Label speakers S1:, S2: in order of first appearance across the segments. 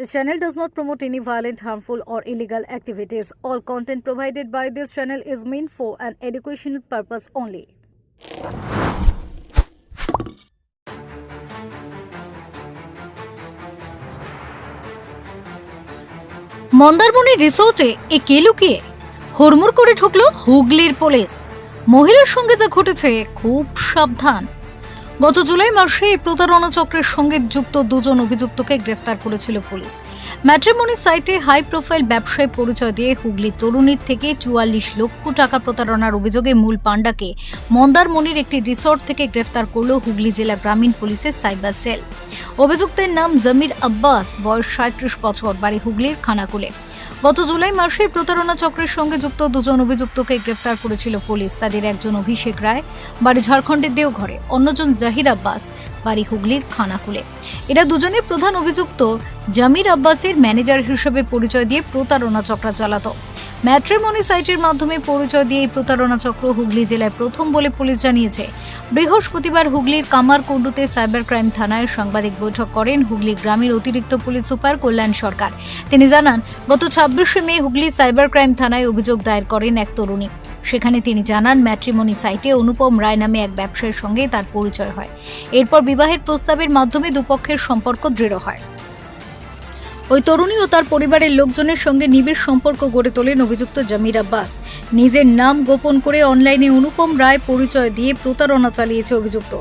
S1: This channel does not promote any violent, harmful, or illegal activities. All content provided by this channel is meant for an educational purpose only. Mandarmani রিসোর্টে এ কে লুকিয়ে হুড়মুড় করে ঢুকলো হুগলির police মহিলার সঙ্গে যা ঘটেছে খুব সাবধান গত জুলাই মাসে এই প্রতারণা চক্রের সঙ্গে যুক্ত দুজন অভিযুক্তকে গ্রেফতার করেছিল পুলিশ। ম্যাট্রিমনি সাইটে হাই প্রোফাইল ব্যবসায়ী পরিচয় দিয়ে হুগলি তরুণীর থেকে চুয়াল্লিশ লক্ষ টাকা প্রতারণার অভিযোগে মূল পাণ্ডাকে মন্দারমণির একটি রিসর্ট থেকে গ্রেফতার করল হুগলি জেলা গ্রামীণ পুলিশের সাইবার সেল। অভিযুক্তের নাম জমির আব্বাস, বয়স সাঁত্রিশ বছর, বাড়ি হুগলির খানাকুলে। গত জুলাই মাসের প্রতারণা চক্রের সঙ্গে যুক্ত দুজন অভিযুক্তকে গ্রেফতার করেছিল পুলিশ। তাদের একজন অভিষেক রায় বাড়ি ঝাড়খণ্ডের দেওঘরে, অন্যজন জাহির আব্বাস বাড়ি হুগলির খানাকুলে। এরা দুজনের প্রধান অভিযুক্ত জামির আব্বাসের ম্যানেজার হিসেবে পরিচয় দিয়ে প্রতারণা চক্রা চালাতো। ম্যাট্রিমনি সাইটের মাধ্যমে পরিচয় দিয়ে এই প্রতারণা চক্র হুগলি জেলায় প্রথম বলে পুলিশ জানিয়েছে। বৃহস্পতিবার হুগলির কামারকুণ্ডুতে সাইবার ক্রাইম থানায় সাংবাদিক বৈঠক করেন হুগলি গ্রামের অতিরিক্ত পুলিশ সুপার কল্যাণ সরকার। তিনি জানান, গত ছাব্বিশে মে হুগলি সাইবার ক্রাইম থানায় অভিযোগ দায়ের করেন এক তরুণী। সেখানে তিনি জানান, ম্যাট্রিমনি সাইটে অনুপম রায় নামে এক ব্যবসায়ীর সঙ্গে তার পরিচয় হয়। এরপর বিবাহের প্রস্তাবের মাধ্যমে দুপক্ষের সম্পর্ক দৃঢ় হয়। ওই তরুণী ও তার পরিবারের লোকজনের সঙ্গে নিবিড় সম্পর্ক গড়ে তোলেন অভিযুক্ত জামির আব্বাস। নিজের নাম গোপন করে অনলাইনে অনুপম রায় পরিচয় দিয়ে প্রতারণা চালিয়েছে অভিযুক্ত।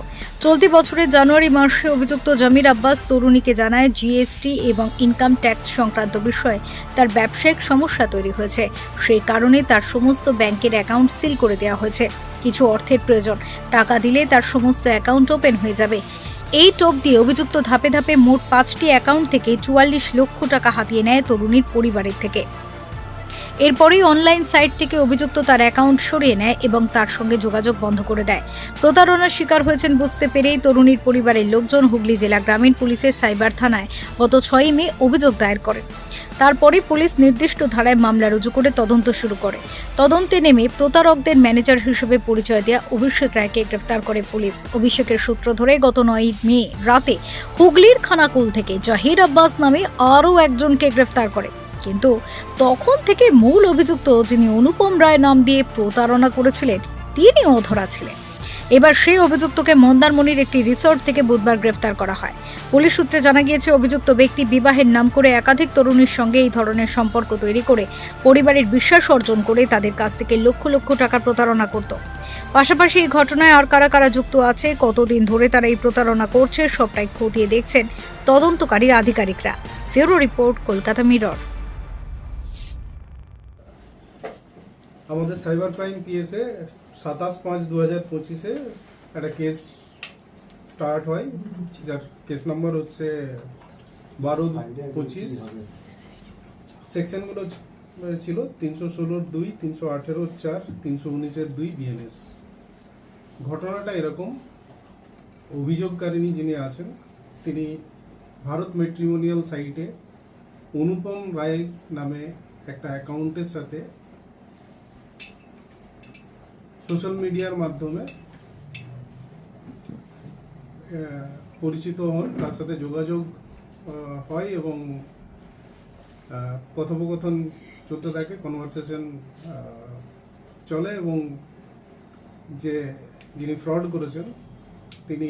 S1: চলতি বছরের জানুয়ারি মাসে অভিযুক্ত জামির আব্বাস তরুণীকে জানায় জিএসটি এবং ইনকাম ট্যাক্স সংক্রান্ত বিষয়ে তার ব্যবসায়িক সমস্যা তৈরি হয়েছে। সেই কারণে তার সমস্ত ব্যাংকের অ্যাকাউন্ট সিল করে দেওয়া হয়েছে। কিছু অর্থের প্রয়োজন। টাকা দিলে তার সমস্ত অ্যাকাউন্ট ওপেন হয়ে যাবে। এই টোপ দিয়ে অভিযুক্ত ধাপে ধাপে মোট পাঁচটি অ্যাকাউন্ট থেকে চুয়াল্লিশ লক্ষ টাকা হাতিয়ে নেয় তরুণীর পরিবারের থেকে। এরপরেই অনলাইন সাইট থেকে অভিযুক্ত তার অ্যাকাউন্ট সরিয়ে নেয় এবং তার সঙ্গে যোগাযোগ বন্ধ করে দেয়। প্রতারণার শিকার হয়েছেন বুঝতে পেরেই তরুণীর পরিবারের লোকজন হুগলি জেলা গ্রামীণ পুলিশের সাইবার থানায় গত ছয়ই মে অভিযোগ দায়ের করেন। তারপরেই পুলিশ নির্দিষ্ট ধারায় মামলা রুজু করে তদন্ত শুরু করে। তদন্তে নেমে প্রতারকদের ম্যানেজার হিসেবে পরিচয় দেওয়া অভিষেক রায়কে গ্রেফতার করে পুলিশ। অভিষেকের সূত্র ধরে গত নয় মে রাতে হুগলির খানাকুল থেকে জাহির আব্বাস নামে আরও একজনকে গ্রেফতার করে। কিন্তু তখন থেকে মূল অভিযুক্ত যিনি অনুপম রায় নাম দিয়ে প্রতারণা করেছিলেন তিনি অধরা ছিলেন। এবার সেই অভিযুক্তকে মন্দারমণির একটি রিসর্ট থেকে বুধবার গ্রেফতার করা হয়। পুলিশ সূত্রে জানা গিয়েছে, অভিযুক্ত ব্যক্তি বিবাহের নাম করে একাধিক তরুণীর সঙ্গে এই ধরনের সম্পর্ক তৈরি করে পরিবারের বিশ্বাস অর্জন করে তাদের কাছ থেকে লক্ষ লক্ষ টাকার প্রতারণা করত। পাশাপাশি এই ঘটনায় আর কারা কারা যুক্ত আছে, কতদিন ধরে তারা এই প্রতারণা করছে, সবটাই খতিয়ে দেখছেন তদন্তকারী আধিকারিকরা। ফেরো রিপোর্ট, কলকাতা মিরর।
S2: আমাদের সাইবার ক্রাইম পিএসে সাতাশ পাঁচ দু হাজার পঁচিশে একটা কেস স্টার্ট হয়, যার কেস নাম্বার হচ্ছে বারো পঁচিশ। সেকশনগুলো ছিল তিনশো ষোলোর দুই, তিনশো আঠেরোর চার, তিনশো উনিশের দুই বিএনএস ঘটনাটা এরকম, অভিযোগকারিণী যিনি আছেন, তিনি ভারত মেট্রিমোনিয়াল সাইটে অনুপম রায় নামে একটা অ্যাকাউন্টের সাথে সোশ্যাল মিডিয়ার মাধ্যমে পরিচিত হন, তার সাথে যোগাযোগ হয় এবং কথোপকথন চলতে থাকে কনভারসেশন চলে এবং যে যিনি ফ্রড করেছেন, তিনি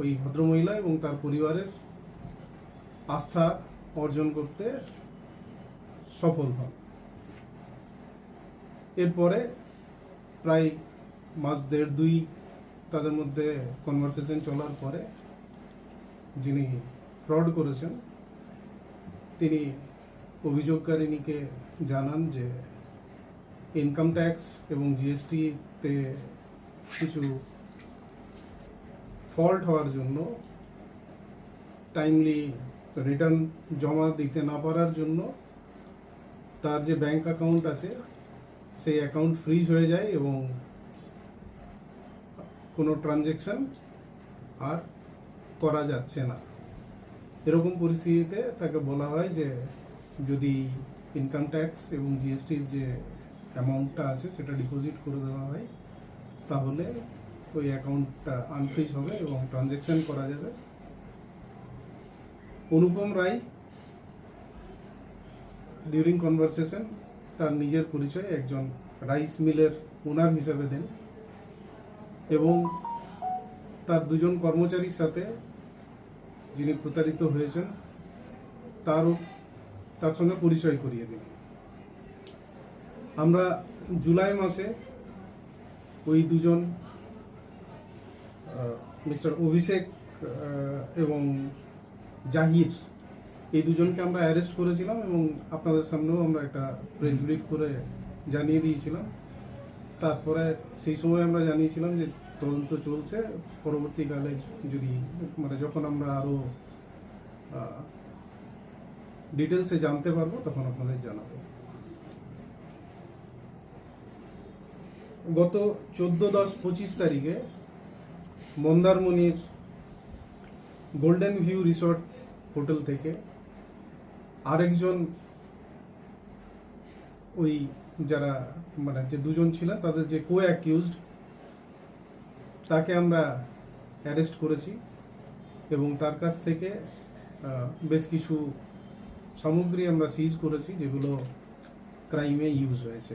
S2: ওই ভদ্রমহিলা এবং তার পরিবারের আস্থা অর্জন করতে সফল হন। এরপরে প্রায় মাস দেড় দুই তাদের মধ্যে কনভারসেশন চলার পরে যিনি ফ্রড করেছেন, তিনি অভিযোগকারিণীকে জানান যে ইনকাম ট্যাক্স এবং জিএসটিতে কিছু ফল্ট হওয়ার জন্য টাইমলি রিটার্ন জমা দিতে না পারার জন্য তার যে ব্যাংক অ্যাকাউন্ট আছে সেই অ্যাকাউন্ট ফ্রিজ হয়ে যায় এবং কোনো ট্রানজেকশন আর করা যাচ্ছে না। এরকম পরিস্থিতিতে তাকে বলা হয় যে, যদি ইনকাম ট্যাক্স এবং জিএসটির যে অ্যামাউন্টটা আছে, সেটা ডিপোজিট করে দেওয়া হয়, তাহলে ওই অ্যাকাউন্টটা আনফ্রিজ হবে এবং ট্রানজেকশন করা যাবে। অনুপম রায় ডিউরিং কনভারসেশন তার নিজের পরিচয় একজন রাইস মিলের ওনার হিসেবে দেন এবং তার দুজন কর্মচারীর সাথে যিনি প্রতারিত হয়েছেন, তারও তার সঙ্গে পরিচয় করিয়ে দিন। আমরা জুলাই মাসে ওই দুজন মিস্টার অভিষেক এবং জাহির এই দুজনকে আমরা অ্যারেস্ট করেছিলাম এবং আপনাদের সামনেও আমরা একটা প্রেস ব্রিফ করে জানিয়ে দিয়েছিলাম। তারপরে সেই সময় আমরা জানিয়েছিলাম যে তদন্ত চলছে, পরবর্তীকালে যদি মানে যখন আমরা আরও ডিটেলসে জানতে পারব, তখন আপনাদের জানাব। গত চোদ্দ দশ পঁচিশ তারিখে মন্দারমণির গোল্ডেন ভিউ রিসর্ট হোটেল থেকে আরেকজন ওই যারা মানে যে দুজন ছিলেন, তাদের যে কো অ্যাকিউজড তাকে আমরা অ্যারেস্ট করেছি এবং তার কাছ থেকে বেশ কিছু সামগ্রী আমরা সিজ করেছি যেগুলো ক্রাইমে ইউজ হয়েছে।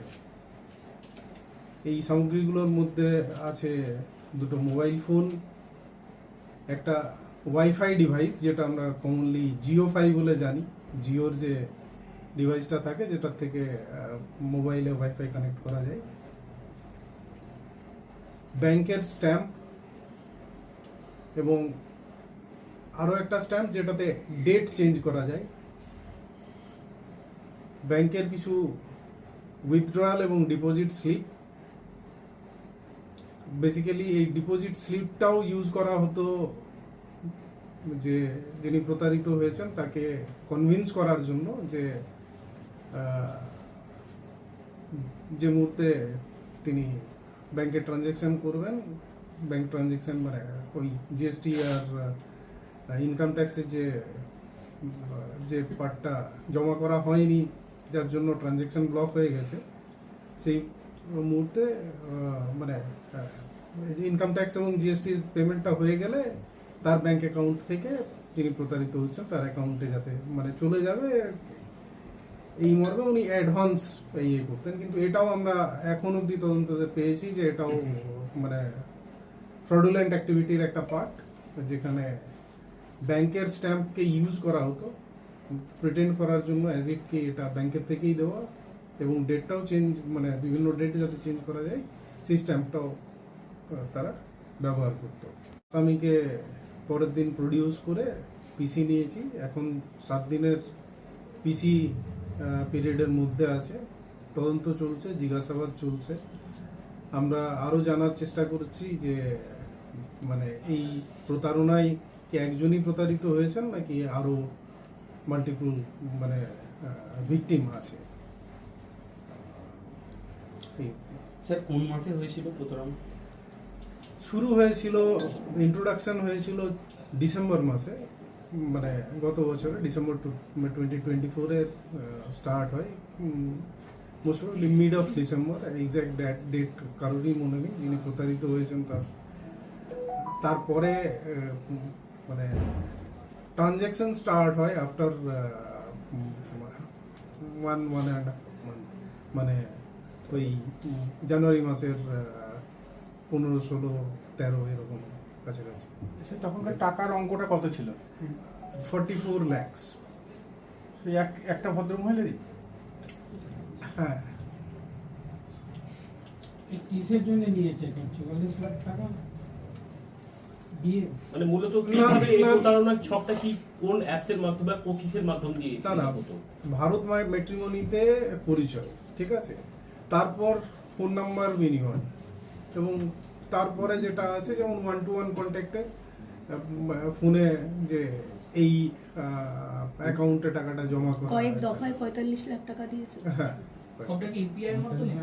S2: এই সামগ্রীগুলোর মধ্যে আছে দুটো মোবাইল ফোন একটা ওয়াইফাই ডিভাইস যেটা আমরা কমনলি জিও ফাই বলে জানি। জিওর যে ডিভাইসটা থাকে, যেটার থেকে মোবাইলে ওয়াইফাই কানেক্ট করা যায়। ব্যাংকের স্ট্যাম্প এবং আরও একটা স্ট্যাম্প যেটাতে ডেট চেঞ্জ করা যায়। ব্যাংকের কিছু উইথড্রয়াল এবং ডিপোজিট স্লিপ বেসিক্যালি এই ডিপোজিট স্লিপটাও ইউজ করা হতো যে যিনি প্রতারিত হয়েছেন তাকে কনভিন্স করার জন্য যে যে মুহূর্তে তিনি ব্যাংকে ট্রানজ্যাকশন করবেন ব্যাংক ট্রানজ্যাকশন মানে ওই জিএসটি আর ইনকাম ট্যাক্সের যে যে পার্টটা জমা করা হয়নি, যার জন্য ট্রানজ্যাকশন ব্লক হয়ে গেছে, সেই মুহূর্তে মানে ইনকাম ট্যাক্স এবং জিএসটির পেমেন্টটা হয়ে গেলে তার ব্যাংক অ্যাকাউন্ট থেকে যিনি প্রতারিত হচ্ছেন তার অ্যাকাউন্টে যাতে মানে চলে যাবে। এই মর্মে উনি অ্যাডভান্স ইয়ে করতেন। কিন্তু এটাও আমরা এখন অবধি তদন্ততে পেয়েছি যে এটাও মানে ফ্রডুলেন্ট অ্যাক্টিভিটির একটা পার্ট যেখানে ব্যাংকের স্ট্যাম্পকে ইউজ করা হতো। প্রিটেন্ড করার জন্য অ্যাজ ইফ কি এটা ব্যাংকের থেকেই দেওয়া এবং ডেটটাও চেঞ্জ মানে বিভিন্ন ডেট যাতে চেঞ্জ করা যায় সেই স্ট্যাম্পটাও তারা ব্যবহার করতো। স্বামীকে পরের দিন প্রডিউস করে পিসি নিয়েছি। এখন সাত দিনের পিসি পিরিয়ডের মধ্যে আছে। তদন্ত চলছে, জিজ্ঞাসাবাদ চলছে। আমরা আরও জানার চেষ্টা করছি যে মানে এই প্রতারণায় কি একজনই প্রতারিত হয়েছেন নাকি আরও মাল্টিপল মানে ভিকটিম আছে?
S3: স্যার, কোন মাসে হয়েছিল প্রতারণা?
S2: শুরু হয়েছিল ইন্ট্রোডাকশন হয়েছিল ডিসেম্বর মাসে মানে গত বছরে, ডিসেম্বর টু টোয়েন্টি টোয়েন্টি ফোরের স্টার্ট হয়। Most mid of December exact date date কারোরই মনে নেই, যিনি প্রতারিত হয়েছেন তার। তারপরে মানে ট্রানজ্যাকশন স্টার্ট হয় after one one and month মানে ওই জানুয়ারি মাসের পনেরো ষোলো তেরো এরকম কাছাকাছি।
S4: তখনকার টাকার অঙ্কটা কত ছিল?
S2: ফর্টি ফোর ল্যাক্স
S4: একটা ভদ্রমহিলারই?
S2: হ্যাঁ।
S5: এই কিসের জন্য নিয়েছে? চুয়াল্লিশ লাখ টাকা?
S6: মানে মূলত
S2: না,
S6: কীভাবে এই প্রতারণার ছকটা কি কোন মাধ্যমে বা কিসের মাধ্যম দিয়ে
S2: না না।
S6: হতো
S2: ভারত ম্যাট্রিমনিতে পরিচয় ঠিক আছে? তারপর ফোন নাম্বার বিনিময়। এবং তারপরে যেটা আছে যেমন ওয়ান টু ওয়ান কন্ট্যাক্টে ফোনে যে এই অ্যাকাউন্টে টাকাটা জমা করা
S7: কয়েক দফায় পঁয়তাল্লিশ লাখ টাকা দিয়েছে।
S2: হ্যাঁ।
S5: সবটা কি ইউপিআই এর মাধ্যমে?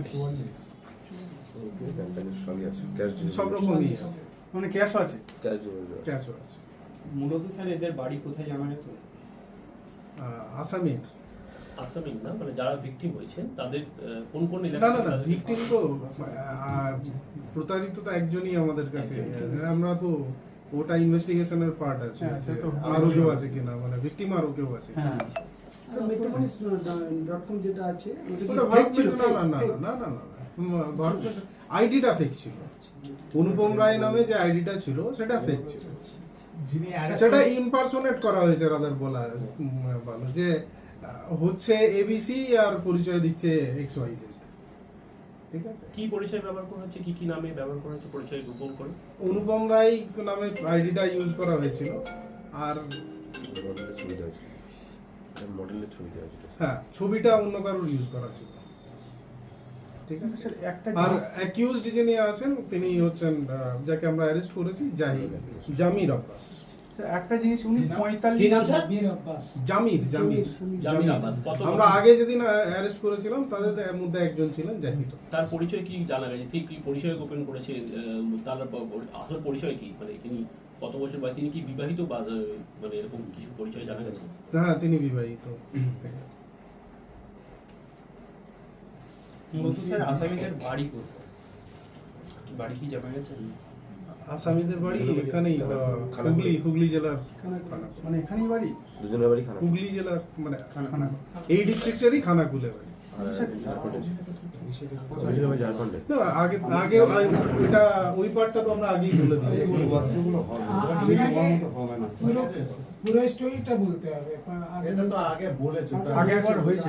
S8: সবই আছে ক্যাশ
S2: সব রকমই আছে।
S4: মানে ক্যাশ আছে।
S2: ক্যাশও আছে।
S3: মূলত স্যার এদের বাড়ি কোথায় জানা গেছে
S2: আসামের।
S6: আসামিন না মানে যারা ভিকটিম হয়েছেন তাদের কোন কোন এলাকা
S2: না না ভিকটিম তো প্রতারিত তো একজনই আমাদের কাছে। আমরা তো ওটা ইনভেস্টিগেশনের পার্ট আছে।
S4: হ্যাঁ, তো
S2: আরও কেউ আছে কিনা? মানে ভিকটিম আরও কেউ আছে
S4: হ্যাঁ।
S7: স্যার মেট্রোপলিস ডট কম যেটা আছে ওটা কি
S2: ওটা
S7: fake
S2: ভালো
S7: ছিল?
S2: না না না না না না আইডিটা ফেক ছিল। অনুপম রায় নামে যে আইডিটা ছিল সেটা ফেক ছিল। সেটা ইমপারসোনেট করা হয়েছে রাদার বলা ভালো। যে হচ্ছে এবিসি আর পরিচয় দিচ্ছে এক্স ওয়াই জেড ঠিক আছে?
S6: কি পরিচয় ব্যবহার করা হচ্ছে? কি কি নামে ব্যবহার করা হচ্ছে? পরিচয় গোপন করে।
S2: অনুপম রায় নামে আইডিটা ইউজ করা হয়েছিল। আর
S8: মডেলের ছবি দেওয়া ছিল। মডেলের ছবি দেওয়া ছিল।
S2: হ্যাঁ ছবিটা অন্য কারোর ইউজ করা ছিল। ঠিক আছে?
S4: স্যার, একটা
S2: আর অ্যাকিউজড যিনি আছেন তিনি হচ্ছেন যাকে আমরা অ্যারেস্ট করেছি জাহিদ জামির আব্বাস।
S4: একটা জিনিস উনি পঁয়তাল্লিশ
S5: বীর আব্বাস।
S2: জামির জামির
S6: আব্বাস
S2: আমরা আগে যেদিন অ্যারেস্ট করেছিলাম তাদের মধ্যে একজন ছিলেন জাহিদ।
S6: তার পরিচয় কি জানা গেছে? ঠিক কি পরিচয় গোপন করেছে তার আসল পরিচয় কি? মানে তিনি কত বছর বা তিনি কি বিবাহিত বা মানে এরকম কিছু পরিচয় জানা গেছে?
S2: হ্যাঁ তিনি বিবাহিত।
S3: মূলত স্যার আসামিদের বাড়ি কোথায়? বাড়ি কি জানা গেছে?
S2: আসামিদের বাড়ি এখানেই হুগলি হুগলি জেলার
S4: মানে এখানেই বাড়ি?
S8: দুজনের বাড়ি
S2: হুগলি জেলার মানে
S4: খানা
S2: এই ডিস্ট্রিক্টেরই খানাকুলে বাড়ি।
S8: আর
S2: আগে আগে ওইটা ওই পার্টটা তো আমরা আগেই বলে দিয়েছি।
S5: পুরো স্টোরিটা বলতে হবে। এটা তো
S4: আগে একবার হয়েছে।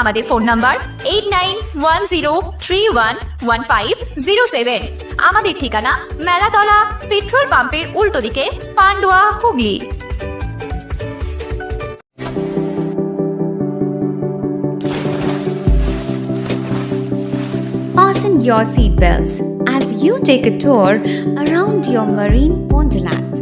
S9: আমাদের phone number eight nine one zero three one one five zero seven আমাদের ঠিকানা মেলাতলা পেট্রোল পাম্পের উল্টো দিকে Pandua Hooghly
S10: Fasten your seatbelts as you take a tour around your marine wonderland.